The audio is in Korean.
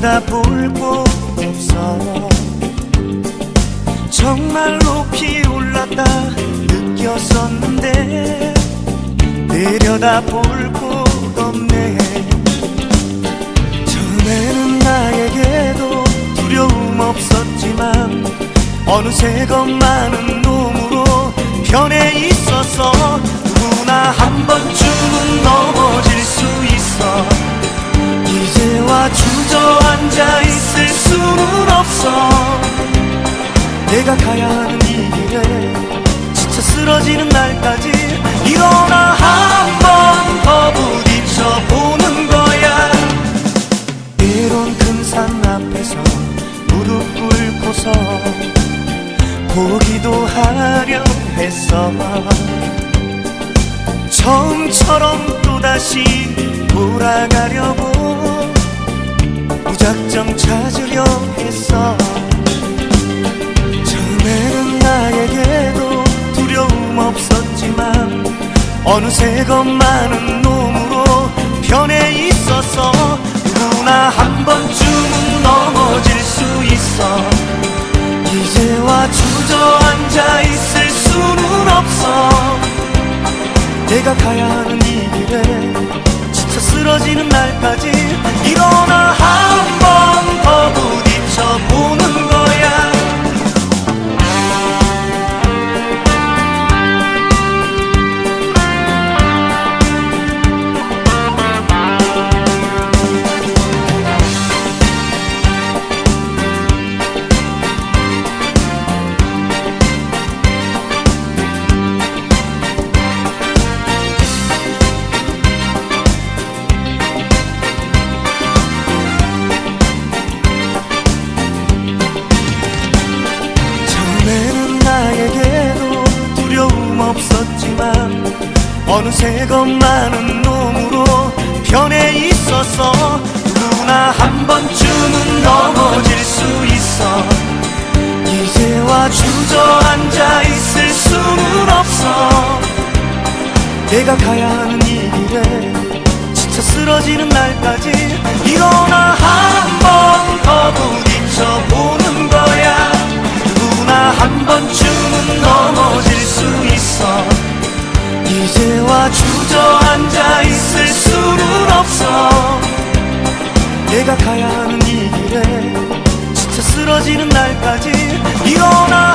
내려다볼 곳 없어 정말 높이 올랐다 느꼈었는데 내려다볼 곳 없네. 처음에는 나에게도 두려움 없었지만 어느새 겁많은 놈으로 변해 있어서 누구나 한 번쯤 수는 없어. 내가 가야 하는 이 길에 지쳐 쓰러지는 날까지 일어나 한 번 더 부딪혀 보는 거야. 때론 큰산 앞에서 무릎 꿇고서 보기도 하려 했어 처음처럼 또다시 돌아가려고 무작정 찾으려 했어. 처음에는 나에게도 두려움 없었지만 어느새 겁 많은 놈으로 변해 있어서 누구나 한 번쯤은 넘어질 수 있어. 이제와 주저앉아 있을 수는 없어. 내가 가야 하는 이 길에 지쳐 쓰러지는 날까지 일어나. 한 없었지만 어느새 겁 많은 놈으로 변해 있어서 누구나 한 번쯤은 넘어질 수 있어. 이제와 주저앉아 있을 수는 없어. 내가 가야 하는 이 길에 지쳐 쓰러지는 날까지 일어 내가 가야 하는 이 길에 지쳐 쓰러지는 날까지 일어나